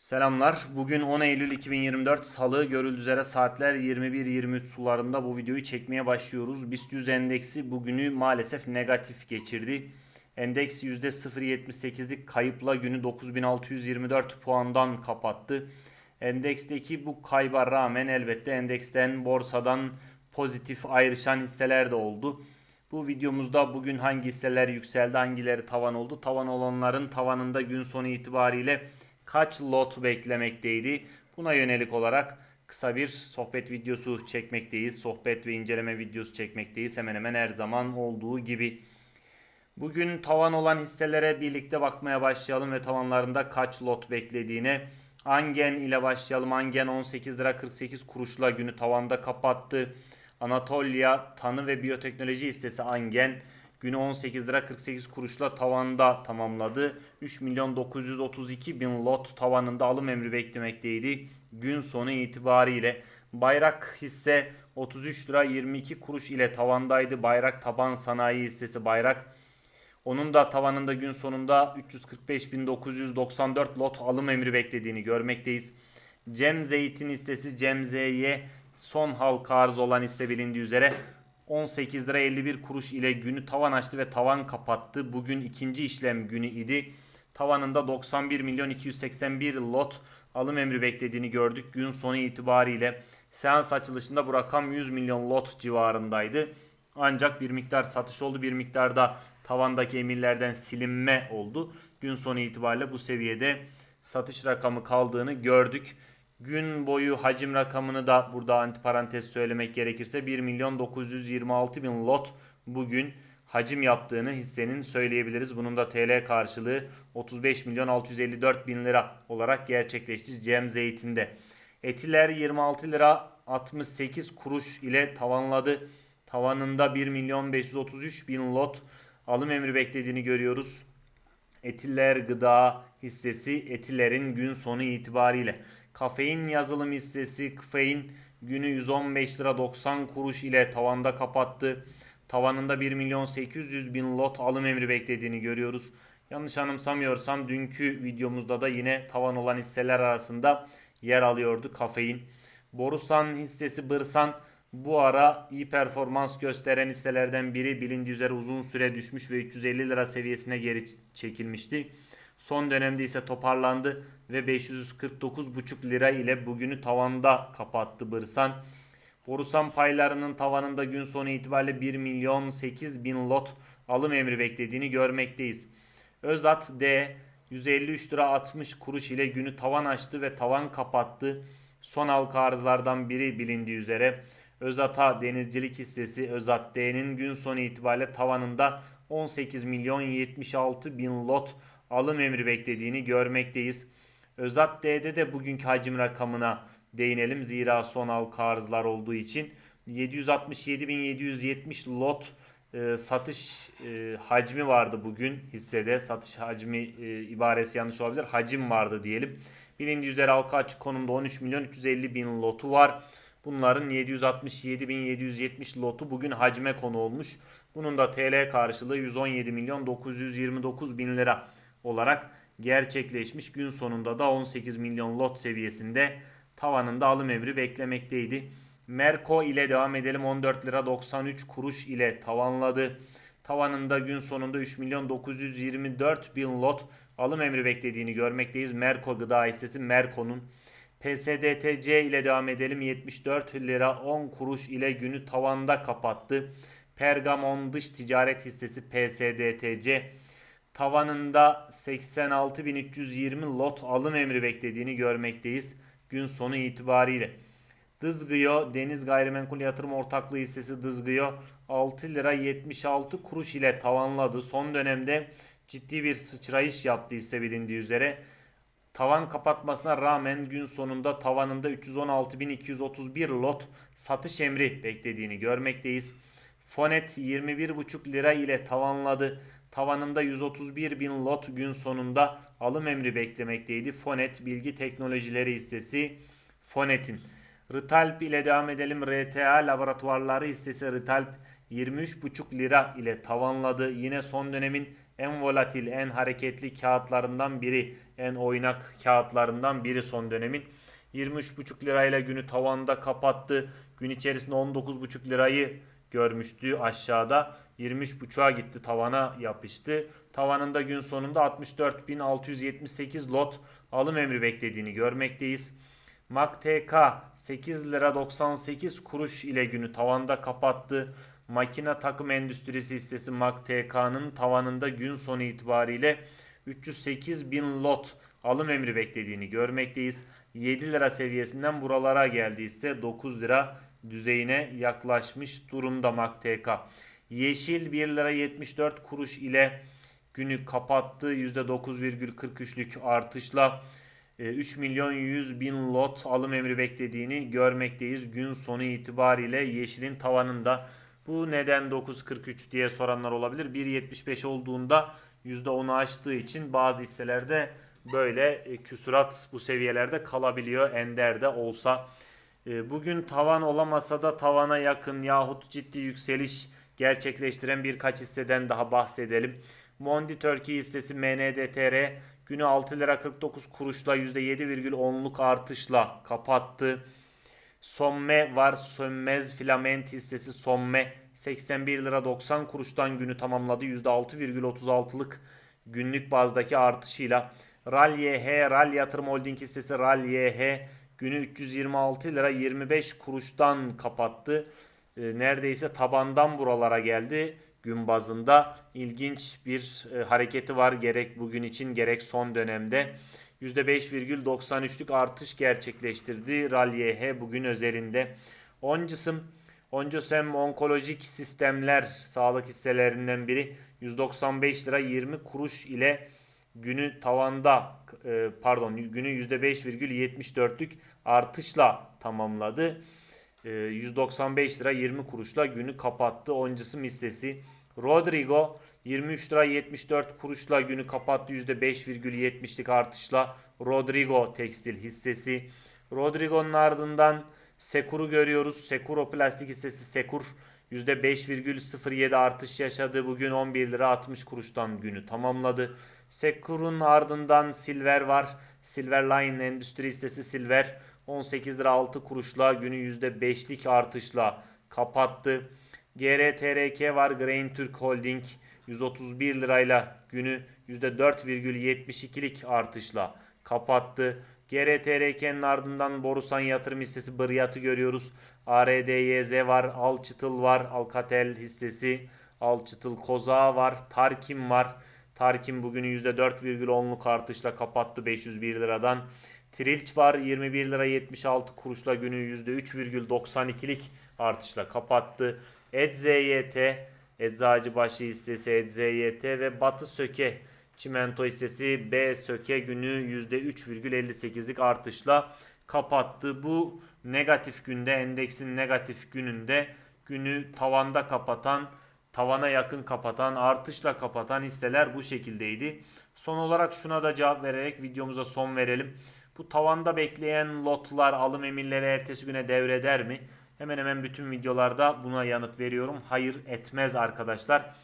Selamlar. Bugün 10 Eylül 2024 Salı görüldüğü üzere saatler 21-23 sularında bu videoyu çekmeye başlıyoruz. BIST 100 endeksi bugünü maalesef negatif geçirdi. Endeks %0.78'lik kayıpla günü 9624 puandan kapattı. Endeksteki bu kayba rağmen elbette endeksten borsadan pozitif ayrışan hisseler de oldu. Bu videomuzda bugün hangi hisseler yükseldi, hangileri tavan oldu? Tavan olanların tavanında gün sonu itibariyle kaç lot beklemekteydi? Buna yönelik olarak kısa bir sohbet videosu çekmekteyiz. Sohbet ve inceleme videosu çekmekteyiz. Hemen hemen her zaman olduğu gibi. Bugün tavan olan hisselere birlikte bakmaya başlayalım ve tavanlarında kaç lot beklediğine. Angen ile başlayalım. Angen 18 lira 48 kuruşla günü tavanda kapattı. Anatolia Tanı ve Biyoteknoloji hissesi Angen günü 18 lira 48 kuruşla tavanda tamamladı. 3 milyon 932 bin lot tavanında alım emri beklemekteydi. Gün sonu itibariyle Bayrak hisse 33 lira 22 kuruş ile tavandaydı. Bayrak taban sanayi hissesi Bayrak onun da tavanında gün sonunda 345.994 lot alım emri beklediğini görmekteyiz. Cem Zeytin hissesi Cem Z'ye son halka arz olan hisse bilindiği üzere 18 lira 51 kuruş ile günü tavan açtı ve tavan kapattı. Bugün ikinci işlem günü idi. Tavanında 91 milyon 281 lot alım emri beklediğini gördük. Gün sonu itibariyle seans açılışında bu rakam 100 milyon lot civarındaydı. Ancak bir miktar satış oldu. Bir miktarda tavandaki emirlerden silinme oldu. Gün sonu itibariyle bu seviyede satış rakamı kaldığını gördük. Gün boyu hacim rakamını da burada antiparantez söylemek gerekirse 1 milyon 926 bin lot bugün hacim yaptığını hissenin söyleyebiliriz. Bunun da TL karşılığı 35 milyon 654 bin lira olarak gerçekleşti Cem Zeytin'de. Etiler 26 lira 68 kuruş ile tavanladı. Tavanında 1 milyon 533 bin lot alım emri beklediğini görüyoruz. Etiller gıda hissesi Etiler'in gün sonu itibariyle. Kafein yazılım hissesi Kafein günü 115 lira 90 kuruş ile tavanda kapattı. Tavanında 1 milyon 800 bin lot alım emri beklediğini görüyoruz. Yanlış anımsamıyorsam dünkü videomuzda da yine tavan olan hisseler arasında yer alıyordu kafein. Borusan hissesi Bırsan bu ara iyi performans gösteren hisselerden biri bilindiği üzere uzun süre düşmüş ve 350 lira seviyesine geri çekilmişti. Son dönemde ise toparlandı ve 549,5 lira ile bugünü tavanda kapattı Bırsan. Borusan paylarının tavanında gün sonu itibariyle 1 milyon 8 bin lot alım emri beklediğini görmekteyiz. Özat D 153 lira 60 kuruş ile günü tavan açtı ve tavan kapattı. Son halka arzlardan biri bilindiği üzere Özata Denizcilik hissesi Özat D'nin gün sonu itibariyle tavanında 18 milyon 76 bin lot alım emri beklediğini görmekteyiz. Özat D'de de bugünkü hacim rakamına değinelim. Zira son halka arzlar olduğu için 767.770 lot e, satış e, hacmi vardı bugün hissede. Satış hacmi e, ibaresi yanlış olabilir. Hacim vardı diyelim. Bilindiği üzere halka açık konumda 13 milyon 350 bin lotu var. Bunların 767.770 lotu bugün hacme konu olmuş. Bunun da TL karşılığı 117 milyon 929 bin lira olarak gerçekleşmiş. Gün sonunda da 18 milyon lot seviyesinde tavanında alım emri beklemekteydi. Merko ile devam edelim 14 lira 93 kuruş ile tavanladı. Tavanında gün sonunda 3 milyon 924 bin lot alım emri beklediğini görmekteyiz. Merko gıda hissesi Merko'nun PSDTC ile devam edelim 74 lira 10 kuruş ile günü tavanda kapattı. Pergamon dış ticaret hissesi PSDTC tavanında 86.320 lot alım emri beklediğini görmekteyiz gün sonu itibariyle. Dızgıyo Deniz Gayrimenkul Yatırım Ortaklığı hissesi Dızgıyo 6 lira 76 kuruş ile tavanladı. Son dönemde ciddi bir sıçrayış yaptı hisse bilindiği üzere. Tavan kapatmasına rağmen gün sonunda tavanında 316.231 lot satış emri beklediğini görmekteyiz. Fonet 21,5 lira ile tavanladı. Tavanında 131 bin lot gün sonunda alım emri beklemekteydi. Fonet Bilgi Teknolojileri hissesi Fonet'in. Ritalp ile devam edelim. RTA Laboratuvarları hissesi Ritalp 23,5 lira ile tavanladı. Yine son dönemin en volatil, en hareketli kağıtlarından biri, en oynak kağıtlarından biri son dönemin. 23,5 lirayla günü tavanda kapattı. Gün içerisinde 19,5 lirayı görmüştü aşağıda. 23,5'a gitti tavana yapıştı. Tavanında gün sonunda 64.678 lot alım emri beklediğini görmekteyiz. MACTK 8 lira 98 kuruş ile günü tavanda kapattı. Makine takım endüstrisi hissesi MACTK'nın tavanında gün sonu itibariyle 308 bin lot alım emri beklediğini görmekteyiz. 7 lira seviyesinden buralara geldi ise 9 lira düzeyine yaklaşmış durumda MACTK. Yeşil 1 lira 74 kuruş ile günü kapattı. %9,43'lük artışla e, 3 milyon 100 bin lot alım emri beklediğini görmekteyiz. Gün sonu itibariyle yeşilin tavanında. Bu neden 9.43 diye soranlar olabilir. 1.75 olduğunda %10'u aştığı için bazı hisselerde böyle e, küsurat bu seviyelerde kalabiliyor. Ender de olsa. E, Bugün tavan olamasa da tavana yakın yahut ciddi yükseliş gerçekleştiren birkaç hisseden daha bahsedelim. Mondi Turkey hissesi MNDTR günü 6 lira 49 kuruşla %7,10'luk artışla kapattı. Somme var. Sönmez filament hissesi Somme 81 lira 90 kuruştan günü tamamladı. %6,36'lık günlük bazdaki artışıyla. RAL YH, RAL Yatırım Holding hissesi RAL YH günü 326 lira 25 kuruştan kapattı. E, neredeyse tabandan buralara geldi gün bazında. ilginç bir e, hareketi var gerek bugün için gerek son dönemde. %5,93'lük artış gerçekleştirdi RAL YH bugün özelinde. Oncısım Oncosem Onkolojik Sistemler sağlık hisselerinden biri 195 lira 20 kuruş ile günü tavanda e, pardon günü %5,74'lük artışla tamamladı. E, 195 lira 20 kuruşla günü kapattı. Oncısım hissesi Rodrigo 23 lira 74 kuruşla günü kapattı. %5,70'lik artışla Rodrigo tekstil hissesi. Rodrigo'nun ardından Sekur'u görüyoruz. Sekuro plastik hissesi Sekur %5,07 artış yaşadı. Bugün 11 lira 60 kuruştan günü tamamladı. Sekur'un ardından Silver var. Silver Line endüstri hissesi Silver 18 lira 6 kuruşla günü %5'lik artışla kapattı. GRTRK var Grain Türk Holding 131 lirayla günü %4,72'lik artışla kapattı. GRTRK'nin ardından Borusan Yatırım hissesi Bıryat'ı görüyoruz. ARDYZ var, Alçıtıl var, Alcatel hissesi, Alçıtıl Koza var, Tarkim var. Tarkim bugünü %4,10'luk artışla kapattı 501 liradan. Trilç var 21 lira 76 kuruşla günü %3,92'lik artışla kapattı. EDZYT, Eczacıbaşı hissesi EDZYT ve Batı Söke Çimento hissesi B Söke günü %3,58'lik artışla kapattı. Bu negatif günde endeksin negatif gününde günü tavanda kapatan tavana yakın kapatan artışla kapatan hisseler bu şekildeydi. Son olarak şuna da cevap vererek videomuza son verelim. Bu tavanda bekleyen lotlar alım emirleri ertesi güne devreder mi? Hemen hemen bütün videolarda buna yanıt veriyorum. Hayır etmez arkadaşlar.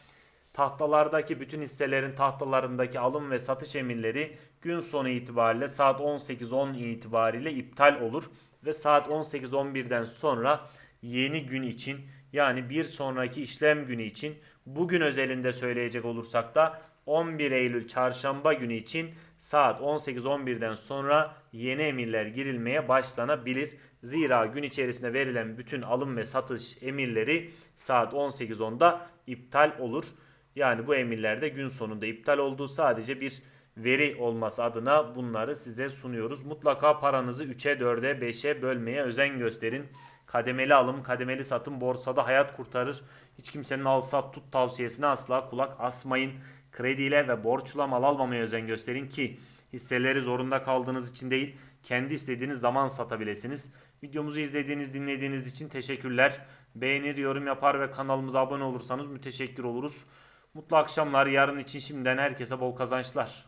Tahtalardaki bütün hisselerin tahtalarındaki alım ve satış emirleri gün sonu itibariyle saat 18.10 itibariyle iptal olur. Ve saat 18.11'den sonra yeni gün için yani bir sonraki işlem günü için bugün özelinde söyleyecek olursak da 11 Eylül çarşamba günü için saat 18.11'den sonra yeni emirler girilmeye başlanabilir. Zira gün içerisinde verilen bütün alım ve satış emirleri saat 18.10'da iptal olur. Yani bu emirler de gün sonunda iptal olduğu sadece bir veri olması adına bunları size sunuyoruz. Mutlaka paranızı 3'e 4'e 5'e bölmeye özen gösterin. Kademeli alım, kademeli satım borsada hayat kurtarır. Hiç kimsenin al sat tut tavsiyesine asla kulak asmayın. Krediyle ve borçla mal almamaya özen gösterin ki hisseleri zorunda kaldığınız için değil, kendi istediğiniz zaman satabilirsiniz. Videomuzu izlediğiniz, dinlediğiniz için teşekkürler. Beğenir, yorum yapar ve kanalımıza abone olursanız müteşekkir oluruz. Mutlu akşamlar. Yarın için şimdiden herkese bol kazançlar.